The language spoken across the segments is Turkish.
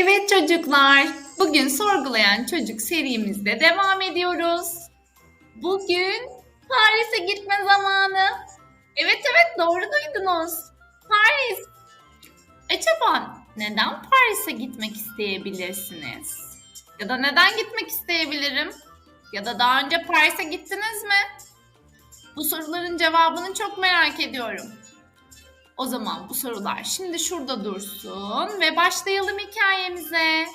Evet çocuklar, bugün sorgulayan çocuk serimizde devam ediyoruz. Bugün Paris'e gitme zamanı. Evet evet doğru duydunuz. Paris. Acaba neden Paris'e gitmek isteyebilirsiniz? Ya da neden gitmek isteyebilirim? Ya da daha önce Paris'e gittiniz mi? Bu soruların cevabını çok merak ediyorum. O zaman bu sorular şimdi şurada dursun ve başlayalım hikayemize.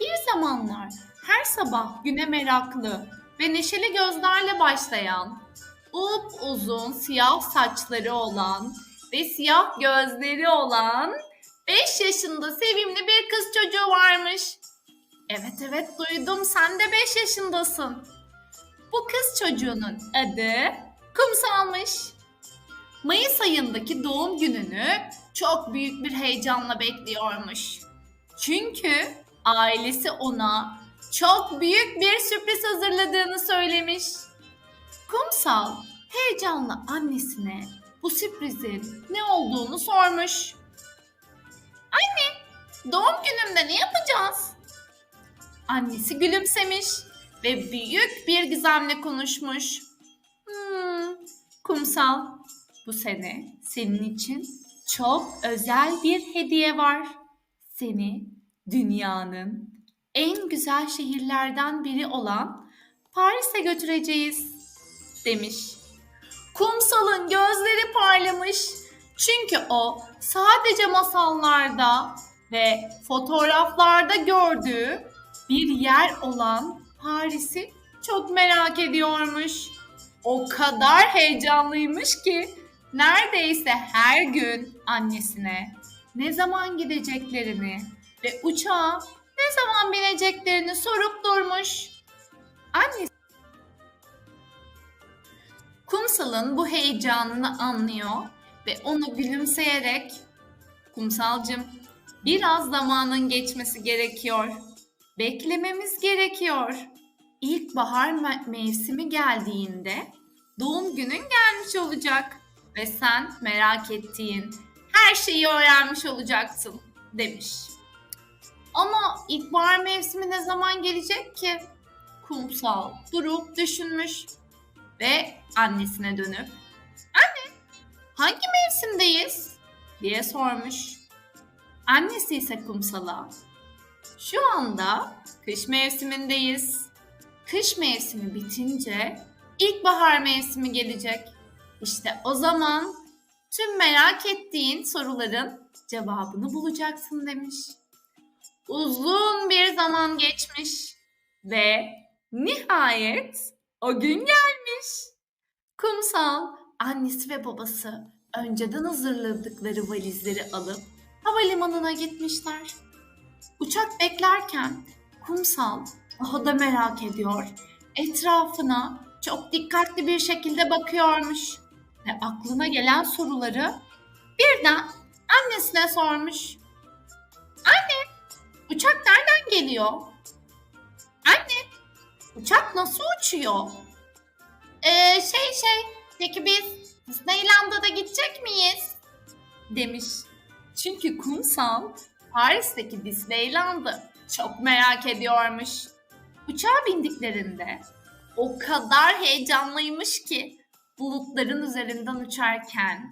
Bir zamanlar her sabah güne meraklı ve neşeli gözlerle başlayan, up uzun siyah saçları olan ve siyah gözleri olan 5 yaşında sevimli bir kız çocuğu varmış. Evet evet duydum sen de 5 yaşındasın. Bu kız çocuğunun adı Kumsal'mış. Mayıs ayındaki doğum gününü çok büyük bir heyecanla bekliyormuş. Çünkü ailesi ona çok büyük bir sürpriz hazırladığını söylemiş. Kumsal heyecanla annesine bu sürprizin ne olduğunu sormuş. Anne, doğum günümde ne yapacağız? Annesi gülümsemiş ve büyük bir gizemle konuşmuş. Hmm, kumsal, bu sene senin için çok özel bir hediye var. Seni dünyanın en güzel şehirlerden biri olan Paris'e götüreceğiz demiş. Kumsal'ın gözleri parlamış. Çünkü o sadece masallarda ve fotoğraflarda gördüğü bir yer olan Paris'i çok merak ediyormuş. O kadar heyecanlıymış ki neredeyse her gün annesine ne zaman gideceklerini ve uçağa ne zaman bineceklerini sorup durmuş. Annesi Kumsal'ın bu heyecanını anlıyor ve onu gülümseyerek Kumsalcım biraz zamanın geçmesi gerekiyor. Beklememiz gerekiyor. İlkbahar me- mevsimi geldiğinde doğum günün gelmiş olacak ve sen merak ettiğin her şeyi öğrenmiş olacaksın demiş. Ama ilkbahar mevsimi ne zaman gelecek ki? Kumsal durup düşünmüş ve annesine dönüp Anne hangi mevsimdeyiz? diye sormuş. Annesi ise kumsala şu anda kış mevsimindeyiz. Kış mevsimi bitince ilkbahar mevsimi gelecek. İşte o zaman tüm merak ettiğin soruların cevabını bulacaksın demiş. Uzun bir zaman geçmiş ve nihayet o gün gelmiş. Kumsal annesi ve babası önceden hazırladıkları valizleri alıp havalimanına gitmişler. Uçak beklerken kumsal daha da merak ediyor. Etrafına çok dikkatli bir şekilde bakıyormuş ve aklına gelen soruları birden annesine sormuş. Anne, uçak nereden geliyor? Anne, uçak nasıl uçuyor? Ee, şey şey, peki biz Disneyland'a da gidecek miyiz? Demiş. Çünkü kumsal Paris'teki Disneyland'ı çok merak ediyormuş. Uçağa bindiklerinde o kadar heyecanlıymış ki bulutların üzerinden uçarken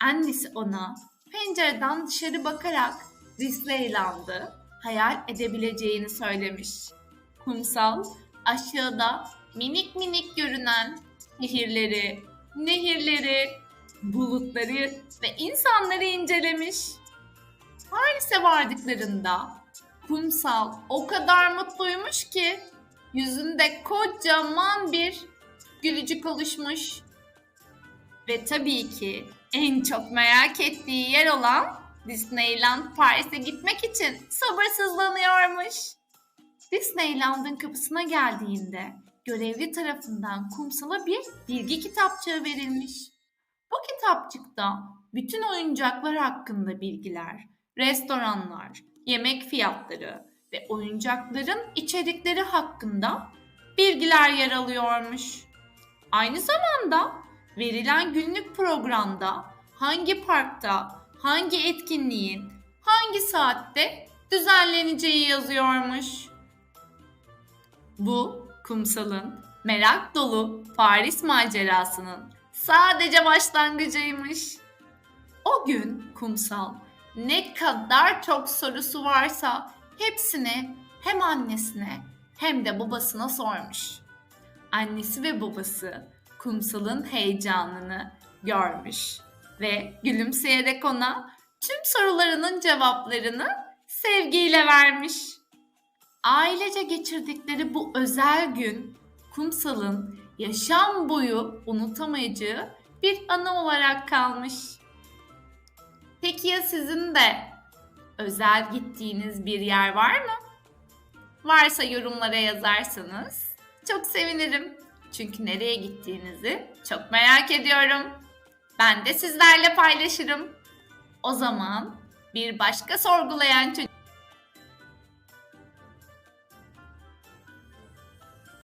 annesi ona pencereden dışarı bakarak Disneyland'ı hayal edebileceğini söylemiş. Kumsal aşağıda minik minik görünen şehirleri, nehirleri, bulutları ve insanları incelemiş. Paris'e vardıklarında kumsal o kadar mutluymuş ki yüzünde kocaman bir gülücük oluşmuş. Ve tabii ki en çok merak ettiği yer olan Disneyland Paris'e gitmek için sabırsızlanıyormuş. Disneyland'ın kapısına geldiğinde görevli tarafından kumsala bir bilgi kitapçığı verilmiş. Bu kitapçıkta bütün oyuncaklar hakkında bilgiler, restoranlar, yemek fiyatları ve oyuncakların içerikleri hakkında bilgiler yer alıyormuş. Aynı zamanda verilen günlük programda hangi parkta, hangi etkinliğin, hangi saatte düzenleneceği yazıyormuş. Bu kumsalın merak dolu Paris macerasının sadece başlangıcıymış. O gün kumsal ne kadar çok sorusu varsa hepsini hem annesine hem de babasına sormuş. Annesi ve babası kumsalın heyecanını görmüş ve gülümseyerek ona tüm sorularının cevaplarını sevgiyle vermiş. Ailece geçirdikleri bu özel gün kumsalın yaşam boyu unutamayacağı bir anı olarak kalmış. Peki ya sizin de özel gittiğiniz bir yer var mı? Varsa yorumlara yazarsanız çok sevinirim. Çünkü nereye gittiğinizi çok merak ediyorum. Ben de sizlerle paylaşırım. O zaman bir başka sorgulayan çocuk